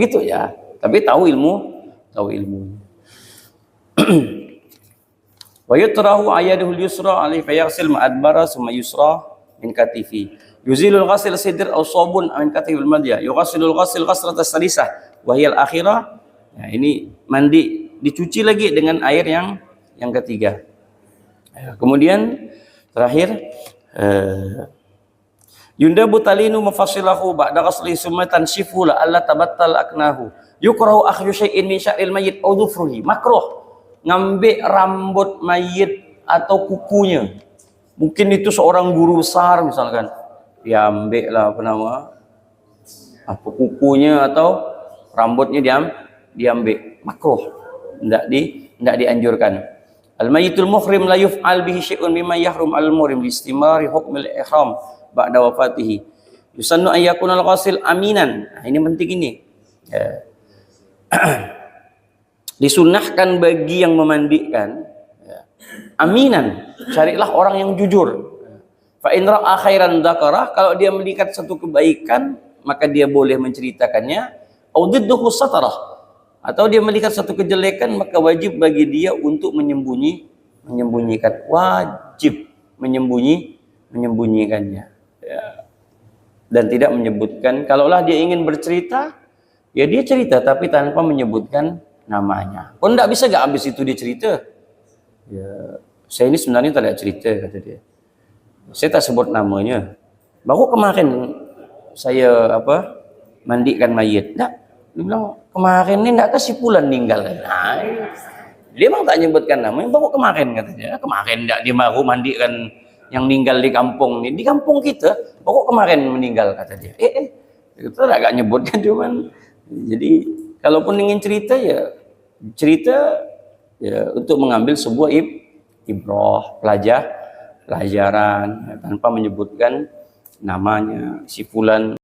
begitu ya. Tapi tahu ilmu, tahu ilmu. Wa yutrahu ayaduhu yusra alaihi fayaghsil ma adbara summa yusra min katifi. Yuzilul ghasil sidr aw sabun min katifil madya. Yughasilul ghasil ghasrat as-salisah wa hiya al-akhirah. Ya, ini mandi dicuci lagi dengan air yang yang ketiga. Ya, kemudian terakhir eh, Yunda butalinu mufassilahu ba'da ghasli summa tanshifu la alla tabattal aknahu. Yukrahu akhyu syai'in min sya'ril mayyit aw dhufruhi. Makruh ngambil rambut mayit atau kukunya. Mungkin itu seorang guru besar misalkan. Dia ambil lah apa nama apa kukunya atau rambutnya diam diambil makruh tidak di tidak dianjurkan al mayyitul muhrim la yuf'al bihi syai'un mimma yahrum al muhrim listimari hukmil ihram ba'da wafatihi yusannu an yakuna al ghasil aminan nah, ini penting ini ya. disunahkan bagi yang memandikan ya. aminan carilah orang yang jujur fa in ra'a khairan dzakarah kalau dia melihat satu kebaikan maka dia boleh menceritakannya audidduhu satarah atau dia melihat satu kejelekan maka wajib bagi dia untuk menyembunyi menyembunyikan wajib menyembunyi menyembunyikannya ya. Dan tidak menyebutkan kalaulah dia ingin bercerita ya dia cerita tapi tanpa menyebutkan namanya. Pun tidak bisa gak habis itu dia cerita? Ya saya ini sebenarnya tidak cerita kata dia. Saya tak sebut namanya. Baru kemarin saya apa mandikan mayit tak dia bilang kemarin ini tidak kasih pulan meninggal? Nah, dia memang tak nyebutkan namanya. Baru kemarin katanya kemarin tidak dia baru mandikan yang meninggal di kampung ini. Di kampung kita baru kemarin meninggal kata dia. Eh eh kita agak nyebutkan cuman jadi kalaupun ingin cerita ya cerita ya untuk mengambil sebuah ib, ibrah pelajar pelajaran ya, tanpa menyebutkan namanya si fulan